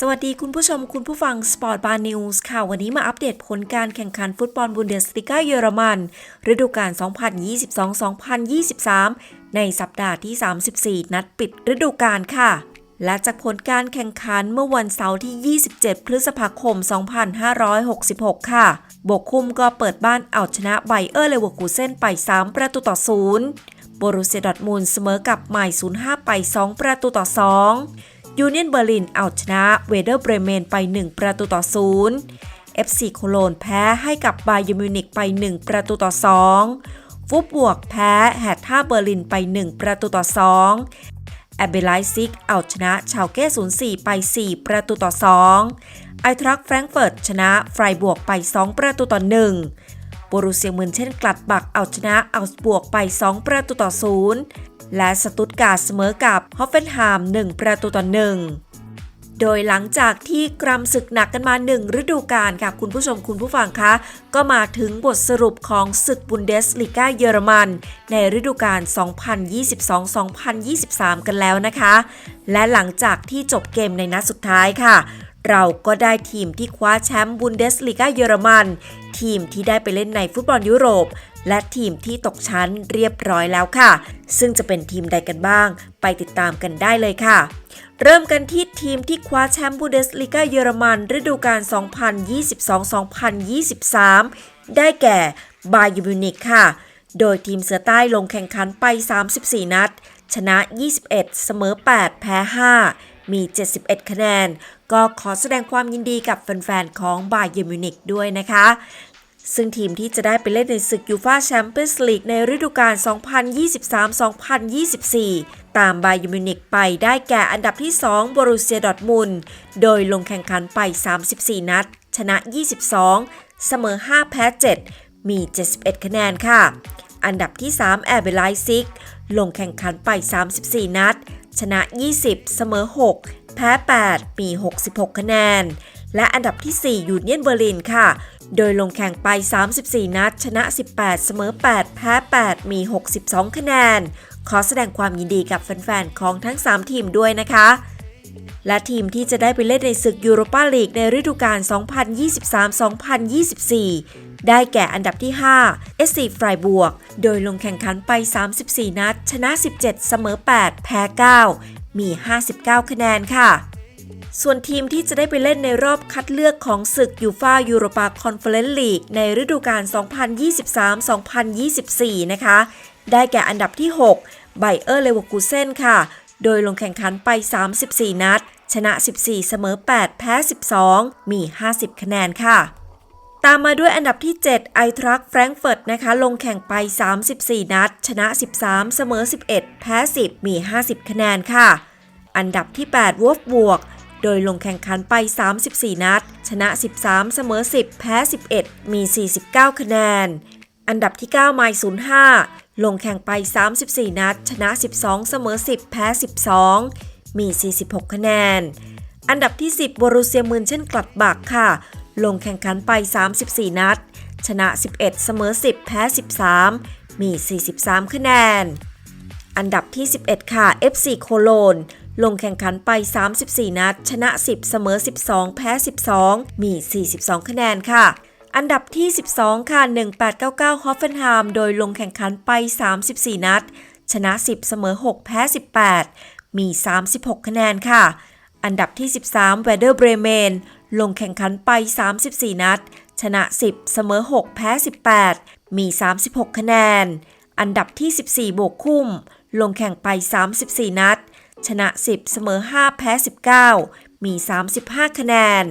สวัสดีคุณผู้ชมคุณผู้ฟัง Sport Bar News ค่ะ วันนี้มาอัปเดตผลการแข่งขันฟุตบอลบุนเดสลิก้าเยอรมัน ฤดูกาล 2022-2023 ในสัปดาห์ที่ 34 นัดปิดฤดูกาลค่ะ และจากผลการแข่งขันเมื่อวันเสาร์ที่ 27 พฤษภาคม 2566 ค่ะ บกคุมก็เปิดบ้านเอาชนะไบเออร์เลเวอร์กูเซนไป 3 ประตูต่อ 0 โบรูเซียดอร์ทมุนเสมอกับไมล์05 ไป 2 ประตูต่อ 2 ยูเนียนเบอร์ลินเอาชนะเวเดอร์เบรเมนไป 1 ประตูต่อ0 FC โคโลนแพ้ให้กับบาเยอร์มิวนิกไป 1 ประตูต่อ 2 ฟุตบวกแพ้แฮตท่าเบอร์ลินไป 1 ประตูต่อ 2 แอเบไลซิกเอาชนะชาวเก้04 ไป 4 ประตูต่อ 2 ไอทรักแฟรงเฟิร์ตชนะไฟบวกไป 2 ประตูต่อ 1 โบรูเซียมืนเช่นกลัดบักเอาชนะอัลส์บวกไป 2 ประตูต่อ 0 และสตุตการ์ดเสมอกับฮอฟเฟนไฮม์1ประตูต่อ1โดยหลังจากที่กรำศึกหนักกันมา1ฤดูกาลค่ะคุณผู้ชมคุณผู้ฟังคะ ก็มาถึงบทสรุปของศึกบุนเดสลิก้าเยอรมัน ในฤดูกาล 2022-2023 กันแล้วนะคะ และหลังจากที่จบเกมในนัดสุดท้ายค่ะ เราก็ได้ทีมที่คว้าแชมป์บุนเดสลิก้าเยอรมัน ทีมที่ได้ไปเล่นในฟุตบอลยุโรป และทีมที่ตกชั้นเรียบร้อยแล้วค่ะ ซึ่งจะเป็นทีมใดกันบ้าง ไปติดตามกันได้เลยค่ะ เริ่มกันที่ทีมที่คว้าแชมป์บูเดสลิกาเยอรมัน ฤดูกาล 2022-2023 ได้แก่บาเยอร์มิวนิกค่ะ โดยทีมเสือใต้ลงแข่งขันไป 34 นัด ชนะ 21 เสมอ 8 แพ้ 5มี 71 คะแนน ก็ขอแสดงความยินดีกับแฟน ๆ ของบาเยอร์มิวนิกด้วยนะคะ ซึ่งทีมที่จะได้ไปเล่นในศึกยูฟาแชมเปี้ยนส์ลีกในฤดูกาล 2023-2024 ตามไบเยอร์มินิกไปได้แก่อันดับที่ 2 บรูเซียดอร์ทมุนโดยลงแข่งขันไป 34 นัด ชนะ 22 เสมอ 5 แพ้ 7 มี 71 คะแนนค่ะ อันดับที่ 3 แอร์เบลไลซิก ลงแข่งขันไป 34 นัด ชนะ 20 เสมอ 6 แพ้ 8 มี 66 คะแนน และอันดับที่ 4 ยูเนียนเบอร์ลินค่ะ โดยลงแข่งไป 34 นัด ชนะ 18 เสมอ 8 แพ้ 8 มี 62 คะแนน ขอแสดงความยินดีกับแฟนๆ ของทั้ง 3 ทีมด้วยนะคะ และทีมที่จะได้ไปเล่นในศึกยูโรปาลีกในฤดูกาล 2023-2024ได้แก่อันดับที่ 5 SC ไฟบวก โดยลงแข่งขันไป 34 นัด ชนะ 17 เสมอ 8 แพ้ 9 มี 59 คะแนนค่ะ ส่วนทีมที่จะได้ไปเล่นในรอบคัดเลือกของศึกยูฟายูโรปาคอนเฟอเรนซ์ลีกในฤดูกาล 2023-2024 นะคะ ได้แก่อันดับที่ 6 ไบเออร์เลเวอร์กูเซนค่ะ โดยลงแข่งขันไป 34 นัด ชนะ 14 เสมอ 8 แพ้ 12 มี 50 คะแนนค่ะ ตามมาด้วยอันดับที่ 7 ไอทรักแฟรงก์เฟิร์ตนะคะ ลงแข่งไป 34 นัด ชนะ 13 เสมอ 11 แพ้ 10 มี 50 คะแนนค่ะ อันดับที่ 8วอฟบวก โดยลงแข่งขันไป 34 นัด ชนะ 13 เสมอ 10 แพ้ 11 มี 49 คะแนน อันดับที่ 9 ไมล์05 ลงแข่งไป 34 นัด ชนะ 12 เสมอ 10 แพ้ 12 มี 46 คะแนน อันดับที่ 10บรูเซียมืนเช่นกลัดบักค่ะ ลงแข่งขันไป 34 นัด ชนะ 11 เสมอ 10 แพ้ 13 มี 43 คะแนน อันดับที่ 11 ค่ะ FC โคโลน ลงแข่งขันไป 34 นัด ชนะ 10 เสมอ 12 แพ้ 12 มี 42 คะแนนค่ะอันดับที่ 12 ค่ะ 1899 ฮอฟเฟนไฮม์ โดยลงแข่งขันไป 34 นัด ชนะ 10 เสมอ 6 แพ้ 18 มี 36 คะแนนค่ะ อันดับที่ 13 เวเดอร์เบรเมน ลงแข่งขันไป 34 นัด ชนะ 10 เสมอ 6 แพ้ 18 มี 36 คะแนน อันดับที่ 14โบกคุ้ม ลงแข่งไป 34 นัด ชนะ 10 เสมอ 5 แพ้ 19 มี 35 คะแนน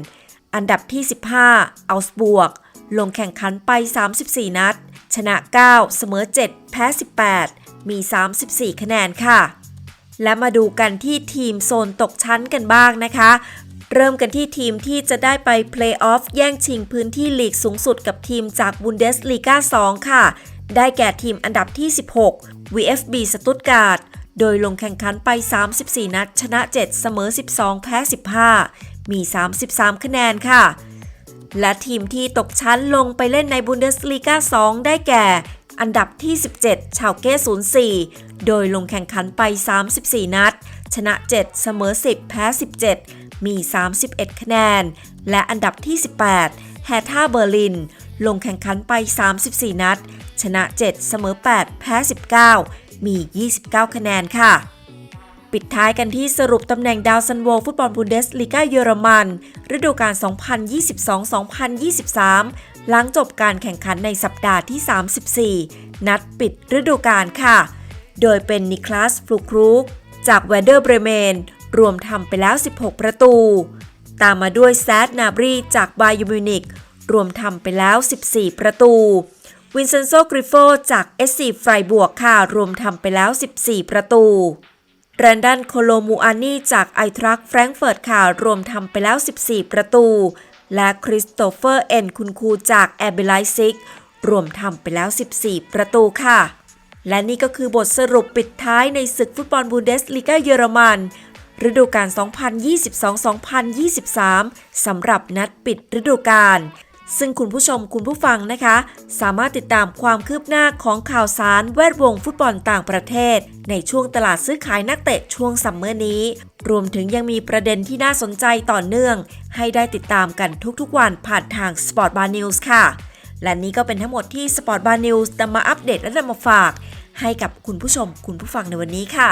อันดับที่ 15 อัลส์บวก ลงแข่งขันไป 34 นัด ชนะ 9 เสมอ 7 แพ้ 18 มี 34 คะแนนค่ะ และมาดูกันที่ทีมโซนตกชั้นกันบ้างนะคะ เริ่มกันที่ทีมที่จะได้ไปเพลย์ออฟแย่งชิงพื้นที่ลีกสูงสุดกับทีมจากบุนเดสลีกา2ค่ะ ได้แก่ทีมอันดับที่ 16 VFB สตุตการ์ด โดยลงแข่งขันไป 34 นัด ชนะ 7 เสมอ 12 แพ้ 15 มี 33 คะแนนค่ะ และทีมที่ตกชั้นลงไปเล่นในบุนเดสลีกา 2 ได้แก่ อันดับที่ 17 ชาวเก้ 04 โดยลงแข่งขันไป 34 นัด ชนะ 7 เสมอ 10 แพ้ 17 มี 31 คะแนน และอันดับที่ 18 แฮท่าเบอร์ลิน ลงแข่งขันไป 34 นัด ชนะ 7 เสมอ 8 แพ้ 19 มี 29 คะแนนค่ะ ปิดท้ายกันที่สรุปตำแหน่งดาวซันโวฟุตบอลบูนเดสลีกาเยอรมัน ฤดูกาล 2022-2023 หลังจบการแข่งขันในสัปดาห์ที่ 34 นัดปิดฤดูกาลค่ะ โดยเป็นนิคลัสฟลูครูกจากแวเดอร์เบรเมน รวมทำไปแล้ว 16 ประตู ตามมาด้วยแซดนาบรีจากบายอร์มิวนิกรวมทำไปแล้ว 14 ประตู วินเซนโซกริโฟจากเอสซีไฟบวกค่ะ รวมทำไปแล้ว 14 ประตูแรนดันโคโลมูอานีจากไอทรัคแฟรงเฟิร์ตค่ะ รวมทำไปแล้ว 14 ประตู และคริสโตเฟอร์เอ็นคุณคูจากแอเบลไลซิก รวมทำไปแล้ว 14 ประตูค่ะ และนี่ก็คือบทสรุปปิดท้ายในศึกฟุตบอลบูนเดสลีกาเยอรมัน ฤดูกาล 2022-2023 สำหรับนัดปิดฤดูกาล ซึ่งคุณผู้ชมคุณผู้ฟังนะคะ สามารถติดตามความคืบหน้าของข่าวสารแวดวงฟุตบอลต่างประเทศ ในช่วงตลาดซื้อขายนักเตะช่วงซัมเมอร์นี้ รวมถึงยังมีประเด็นที่น่าสนใจต่อเนื่อง ให้ได้ติดตามกันทุกๆวันผ่านทาง Sport Bar News ค่ะ และนี่ก็เป็นทั้งหมดที่ Sport Bar News นำมาอัปเดตและนำมาฝาก ให้กับคุณผู้ชมคุณผู้ฟังในวันนี้ค่ะ